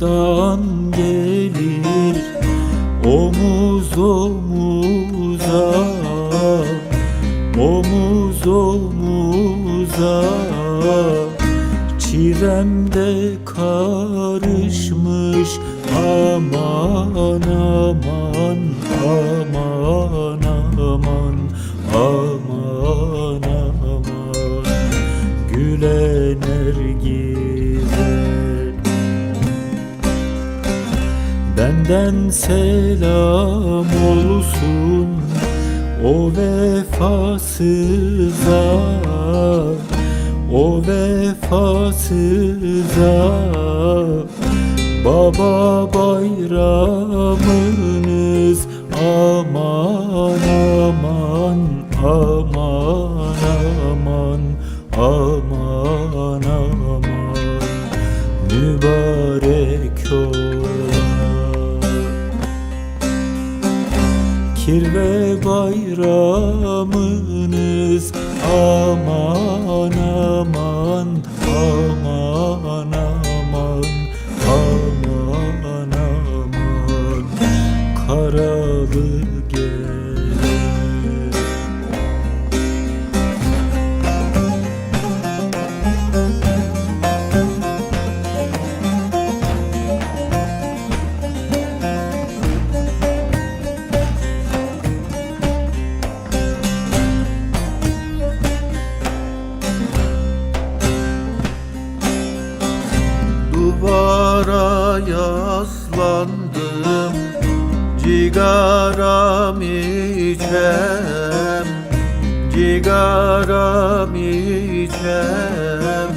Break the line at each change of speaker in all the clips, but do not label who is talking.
dağdan gelir Omuz omuza Omuz omuza. Çivremde karışmış aman aman aman Benden selam olsun. O vefasıza O vefasıza. Baba bayramınız Kirve bayramınız. Aman aman aman aman aman aman. Karalı
yaslandım Cigaram içem Cigaram içem.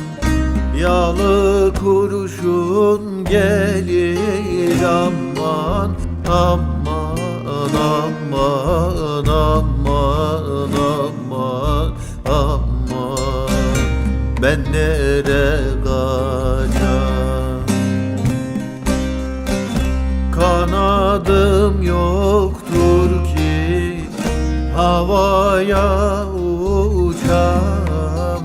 Yalı kurşun gelir aman Aman aman aman aman aman. Ben nere kaçam havaya uçam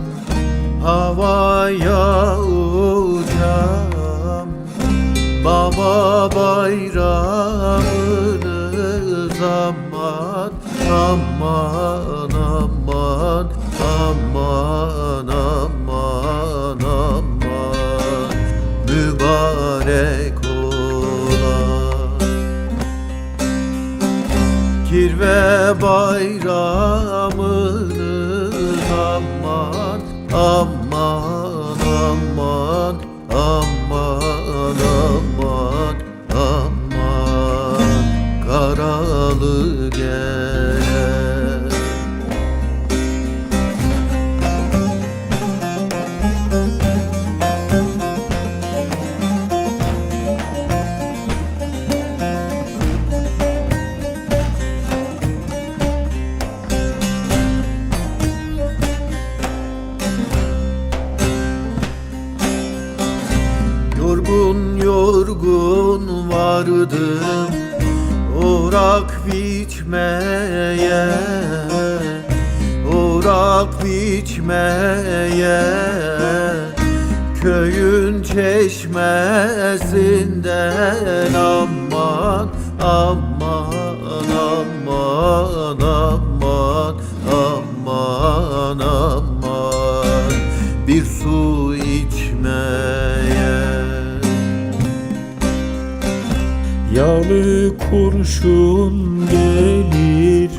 Havaya uçam. Baba bayramınız aman aman bayramınız aman aman aman aman aman aman. Karalı gel vardım Orak biçmeye Orak biçmeye Köyün çeşmesinden aman aman aman aman aman aman. Bir su
Yalı kurşun gelir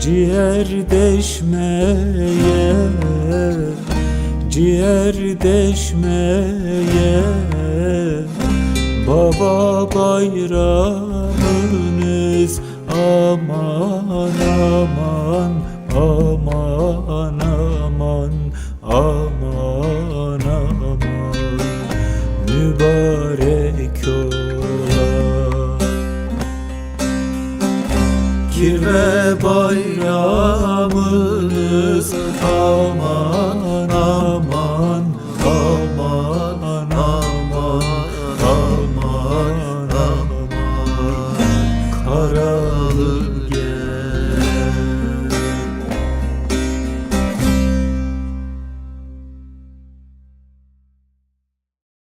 ciğer deşmeye Ciğer deşmeye. Baba bayramınız aman aman aman aman aman aman aman karalı